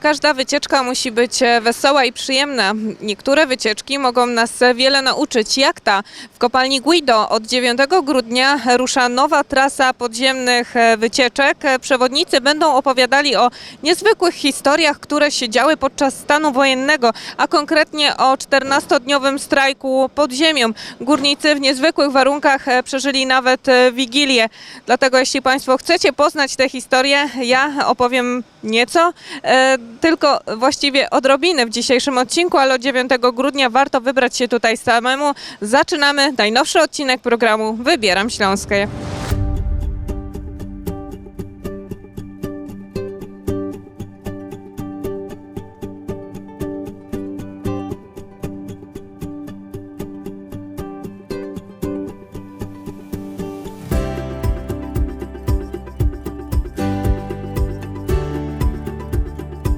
każda wycieczka musi być e, wesoła i przyjemna. Niektóre wycieczki mogą nas e, wiele nauczyć, jak ta. W kopalni Guido od 9 grudnia rusza nowa trasa podziemnych e, wycieczek. Przewodnicy będą opowiadali o niezwykłych historiach, które się działy podczas stanu wojennego, a konkretnie o 14-dniowym strajku pod ziemią. Górnicy w niezwykłych warunkach przeżyli nawet wigilię. Dlatego jeśli Państwo chcecie poznać tę historię, ja opowiem nieco, tylko właściwie odrobinę w dzisiejszym odcinku, ale od 9 grudnia warto wybrać się tutaj samemu. Zaczynamy najnowszy odcinek programu Wybieram Śląskie.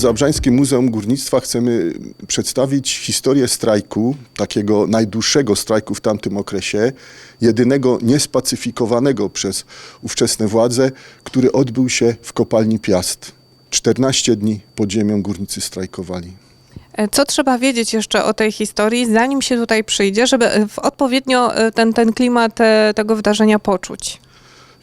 W Zabrzańskim Muzeum Górnictwa chcemy przedstawić historię strajku, takiego najdłuższego strajku w tamtym okresie, jedynego niespacyfikowanego przez ówczesne władze, który odbył się w kopalni Piast. 14 dni pod ziemią górnicy strajkowali. E, Co trzeba wiedzieć jeszcze o tej historii, zanim się tutaj przyjdzie, żeby odpowiednio e, ten, ten klimat e, tego wydarzenia poczuć?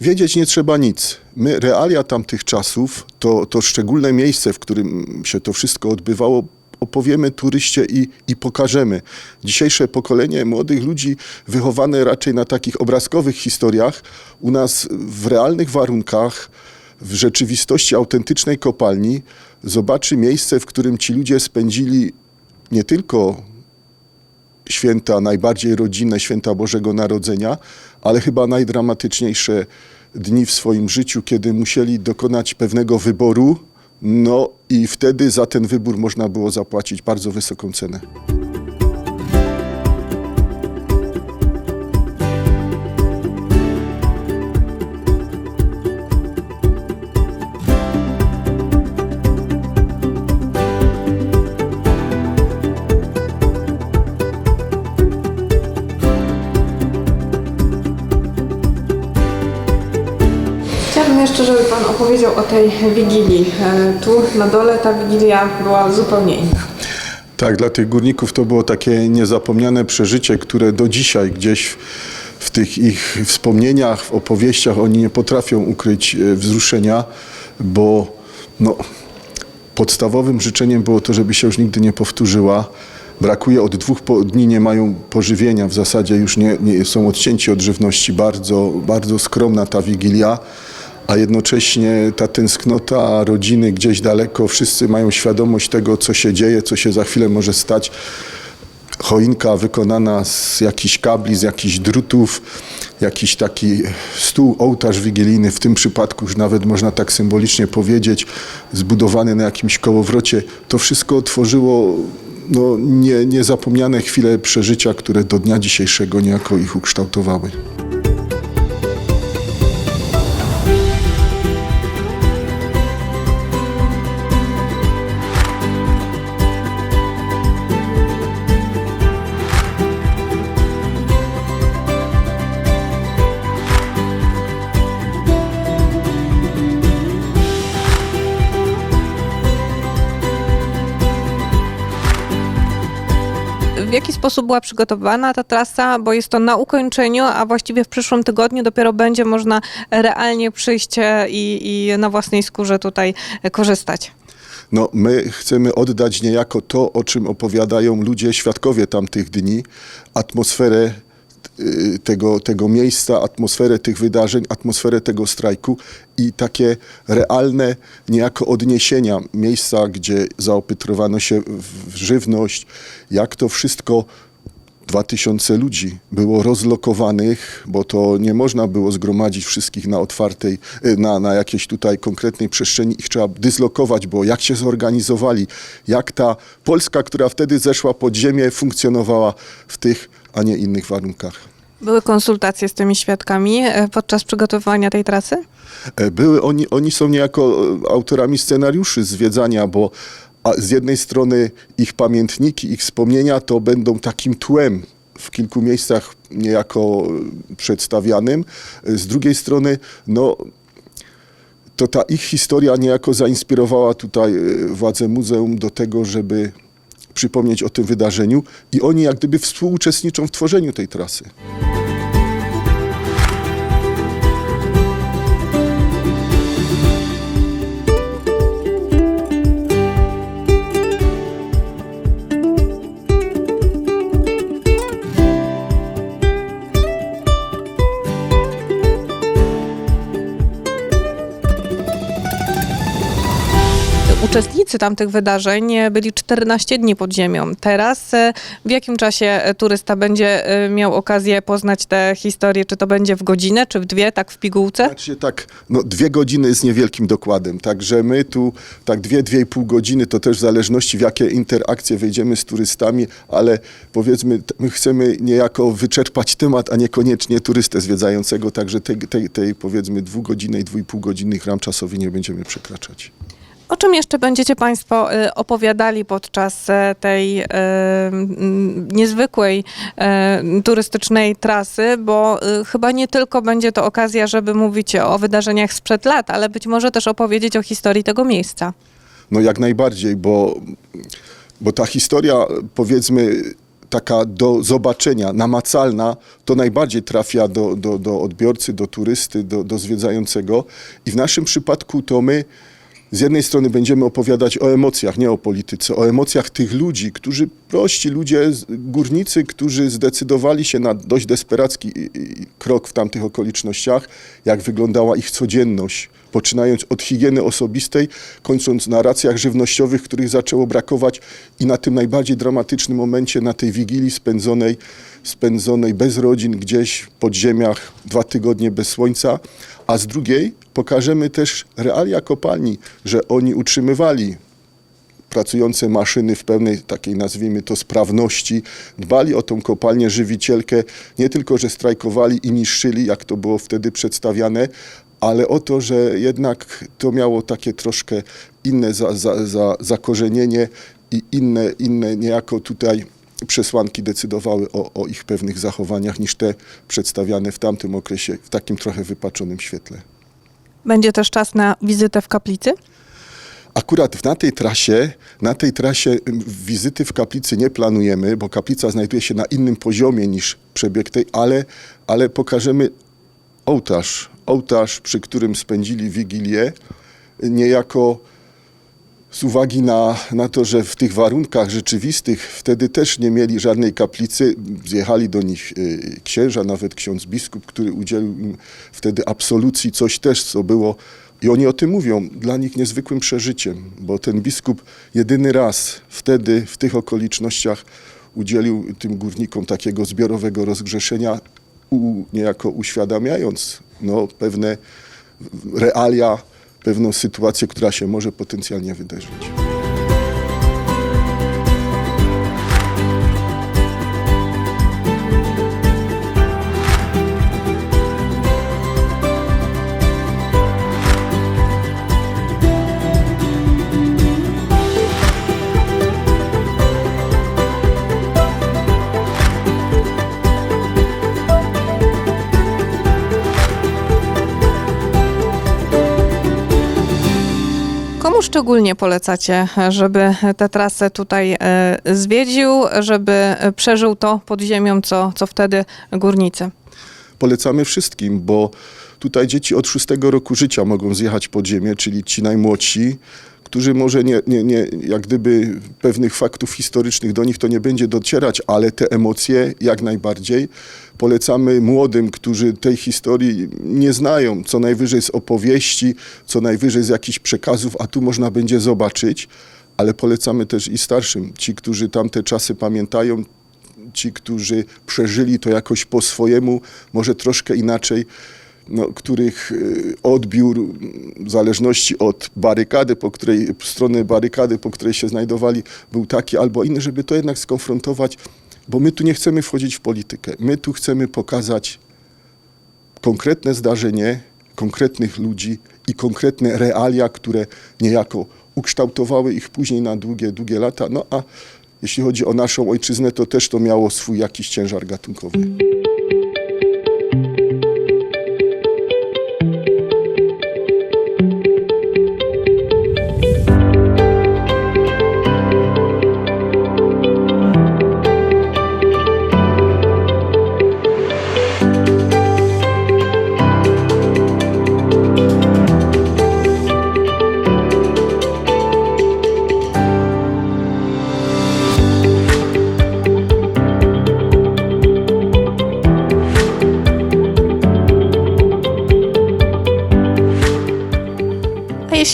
Wiedzieć nie trzeba nic. My, realia tamtych czasów, to, to szczególne miejsce, w którym się to wszystko odbywało, opowiemy turyście i, i pokażemy. Dzisiejsze pokolenie młodych ludzi, wychowane raczej na takich obrazkowych historiach, u nas w realnych warunkach, w rzeczywistości autentycznej kopalni, zobaczy miejsce, w którym ci ludzie spędzili nie tylko święta najbardziej rodzinne, święta Bożego Narodzenia, ale chyba najdramatyczniejsze dni w swoim życiu, kiedy musieli dokonać pewnego wyboru, no i wtedy za ten wybór można było zapłacić bardzo wysoką cenę. Opowiedział o tej Wigilii. E, Tu na dole ta Wigilia była zupełnie inna. Tak, dla tych górników to było takie niezapomniane przeżycie, które do dzisiaj gdzieś w tych ich wspomnieniach, w opowieściach oni nie potrafią ukryć e, wzruszenia, bo no, podstawowym życzeniem było to, żeby się już nigdy nie powtórzyła. Brakuje od dwóch dni, nie mają pożywienia, w zasadzie już nie, nie są odcięci od żywności. Bardzo, bardzo skromna ta wigilia, a jednocześnie ta tęsknota rodziny gdzieś daleko. Wszyscy mają świadomość tego, co się dzieje, co się za chwilę może stać. Choinka wykonana z jakichś kabli, z jakichś drutów, jakiś taki stół, ołtarz wigilijny, w tym przypadku już nawet można tak symbolicznie powiedzieć, zbudowany na jakimś kołowrocie. To wszystko tworzyło no, nie, niezapomniane chwile przeżycia, które do dnia dzisiejszego niejako ich ukształtowały. W jaki sposób była przygotowana ta trasa, bo jest to na ukończeniu, a właściwie w przyszłym tygodniu dopiero będzie można realnie przyjść e, i, i na własnej skórze tutaj korzystać. No, my chcemy oddać niejako to, o czym opowiadają ludzie, świadkowie tamtych dni, atmosferę tego, tego miejsca, atmosferę tych wydarzeń, atmosferę tego strajku i takie realne niejako odniesienia miejsca, gdzie zaopatrywano się w żywność, jak to wszystko 2000 ludzi było rozlokowanych, bo to nie można było zgromadzić wszystkich na otwartej, y, na, na jakiejś tutaj konkretnej przestrzeni. Ich trzeba dyslokować, bo jak się zorganizowali, jak ta Polska, która wtedy zeszła pod ziemię, funkcjonowała w tych, a nie innych warunkach. Były konsultacje z tymi świadkami e, podczas przygotowywania tej trasy? E, Były, oni, oni są niejako e, autorami scenariuszy zwiedzania, bo z jednej strony ich pamiętniki, ich wspomnienia to będą takim tłem w kilku miejscach niejako przedstawianym. Z drugiej strony, no, to ta ich historia niejako zainspirowała tutaj władze muzeum do tego, żeby przypomnieć o tym wydarzeniu i oni jak gdyby współuczestniczą w tworzeniu tej trasy. Uczestnicy tamtych wydarzeń e, byli 14 dni pod ziemią. Teraz e, w jakim czasie e, turysta będzie miał okazję poznać tę historię? Czy to będzie w godzinę, czy w dwie, tak w pigułce? Znaczy tak, no dwie godziny jest niewielkim dokładem, także my tu tak dwie, dwie i pół godziny, to też w zależności w jakie interakcje wejdziemy z turystami, ale powiedzmy, my chcemy niejako wyczerpać temat, a niekoniecznie turystę zwiedzającego, także tej, tej, tej powiedzmy dwugodzinnej, dwu i pół godzinnych ram czasowych nie będziemy przekraczać. O czym jeszcze będziecie Państwo e, opowiadali podczas e, tej e, m, niezwykłej turystycznej trasy, bo chyba nie tylko będzie to okazja, żeby mówić o wydarzeniach sprzed lat, ale być może też opowiedzieć o historii tego miejsca. No jak najbardziej, bo, bo ta historia, powiedzmy, taka do zobaczenia, namacalna, to najbardziej trafia do, do, do odbiorcy, do turysty, do, do zwiedzającego. I w naszym przypadku to my z jednej strony będziemy opowiadać o emocjach, nie o polityce, o emocjach tych ludzi, którzy, prości ludzie, górnicy, którzy zdecydowali się na dość desperacki krok w tamtych okolicznościach, jak wyglądała ich codzienność, poczynając od higieny osobistej, kończąc na racjach żywnościowych, których zaczęło brakować i na tym najbardziej dramatycznym momencie, na tej wigilii spędzonej, spędzonej bez rodzin, gdzieś w podziemiach, dwa tygodnie bez słońca, a z drugiej pokażemy też realia kopalni, że oni utrzymywali pracujące maszyny w pełnej takiej, nazwijmy to, sprawności, dbali o tą kopalnię żywicielkę, nie tylko, że strajkowali i niszczyli, jak to było wtedy przedstawiane, ale o to, że jednak to miało takie troszkę inne za, za, za, zakorzenienie i inne, inne niejako tutaj przesłanki decydowały o, o ich pewnych zachowaniach niż te przedstawiane w tamtym okresie w takim trochę wypaczonym świetle. Będzie też czas na wizytę w kaplicy? Akurat na tej trasie, na tej trasie wizyty w kaplicy nie planujemy, bo kaplica znajduje się na innym poziomie niż przebieg tej, ale, ale pokażemy ołtarz, ołtarz, przy którym spędzili Wigilię, niejako z uwagi na, na to, że w tych warunkach rzeczywistych wtedy też nie mieli żadnej kaplicy, zjechali do nich y, księża, nawet ksiądz biskup, który udzielił im wtedy absolucji, coś też, co było, i oni o tym mówią, dla nich niezwykłym przeżyciem, bo ten biskup jedyny raz wtedy, w tych okolicznościach udzielił tym górnikom takiego zbiorowego rozgrzeszenia, u, niejako uświadamiając no, pewne realia, pewną sytuację, która się może potencjalnie wydarzyć. Szczególnie polecacie, żeby tę trasę tutaj e, zwiedził, żeby przeżył to pod ziemią, co, co wtedy górnicy? Polecamy wszystkim, bo tutaj dzieci od szóstego roku życia mogą zjechać pod ziemię, czyli ci najmłodsi, którzy może nie, nie, nie, jak gdyby pewnych faktów historycznych do nich to nie będzie docierać, ale te emocje jak najbardziej. Polecamy młodym, którzy tej historii nie znają, co najwyżej z opowieści, co najwyżej z jakichś przekazów, a tu można będzie zobaczyć, ale polecamy też i starszym, ci, którzy tamte czasy pamiętają, ci, którzy przeżyli to jakoś po swojemu, może troszkę inaczej, no, których y, odbiór w zależności od barykady, po której, strony barykady, po której się znajdowali, był taki albo inny, żeby to jednak skonfrontować, bo my tu nie chcemy wchodzić w politykę. My tu chcemy pokazać konkretne zdarzenie, konkretnych ludzi i konkretne realia, które niejako ukształtowały ich później na długie, długie lata. No a jeśli chodzi o naszą ojczyznę, to też to miało swój jakiś ciężar gatunkowy.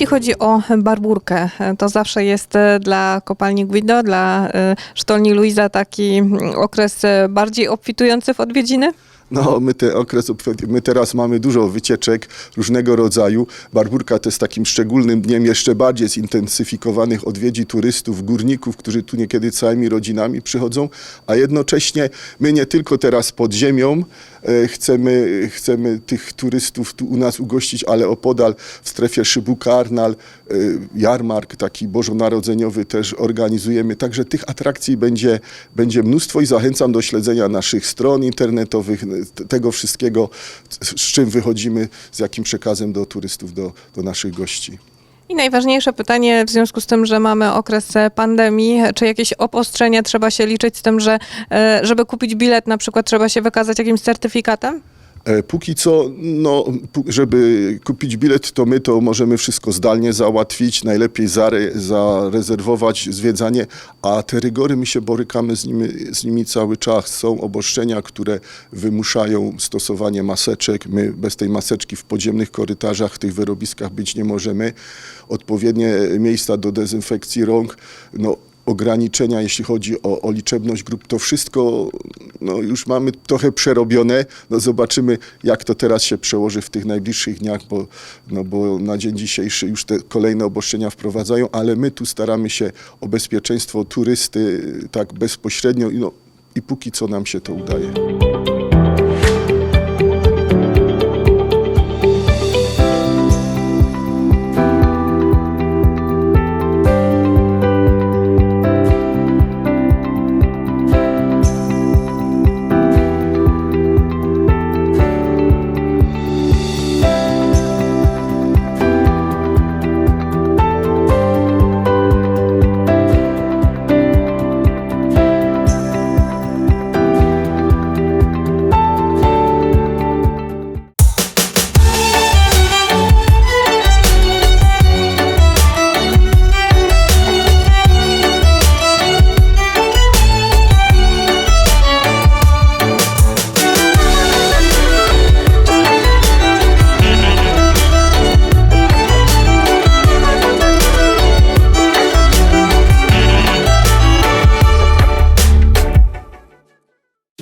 Jeśli chodzi o Barburkę, to zawsze jest e, dla kopalni Guido, dla e, sztolni Luiza taki mm, okres e, bardziej obfitujący w odwiedziny? No, my ten okres, my teraz mamy dużo wycieczek różnego rodzaju. Barburka to jest takim szczególnym dniem jeszcze bardziej zintensyfikowanych odwiedzi turystów, górników, którzy tu niekiedy całymi rodzinami przychodzą, a jednocześnie my nie tylko teraz pod ziemią e, chcemy, chcemy tych turystów tu u nas ugościć, ale opodal w strefie Szybukarnal, e, jarmark taki bożonarodzeniowy też organizujemy. Także tych atrakcji będzie, będzie mnóstwo i zachęcam do śledzenia naszych stron internetowych, tego wszystkiego, z czym wychodzimy, z jakim przekazem do turystów, do, do naszych gości. I najważniejsze pytanie w związku z tym, że mamy okres e, pandemii, czy jakieś obostrzenia trzeba się liczyć z tym, że e, żeby kupić bilet na przykład trzeba się wykazać jakimś certyfikatem? E, Póki co, no, żeby kupić bilet, to my to możemy wszystko zdalnie załatwić, najlepiej zare, zarezerwować zwiedzanie, a te rygory my się borykamy z nimi, z nimi cały czas. Są obostrzenia, które wymuszają stosowanie maseczek. My bez tej maseczki w podziemnych korytarzach, w tych wyrobiskach być nie możemy. Odpowiednie miejsca do dezynfekcji rąk, no, ograniczenia, jeśli chodzi o, o liczebność grup, to wszystko no, już mamy trochę przerobione. No, zobaczymy, jak to teraz się przełoży w tych najbliższych dniach, bo, no, bo na dzień dzisiejszy już te kolejne obostrzenia wprowadzają, ale my tu staramy się o bezpieczeństwo turysty tak bezpośrednio i, no, i póki co nam się to udaje.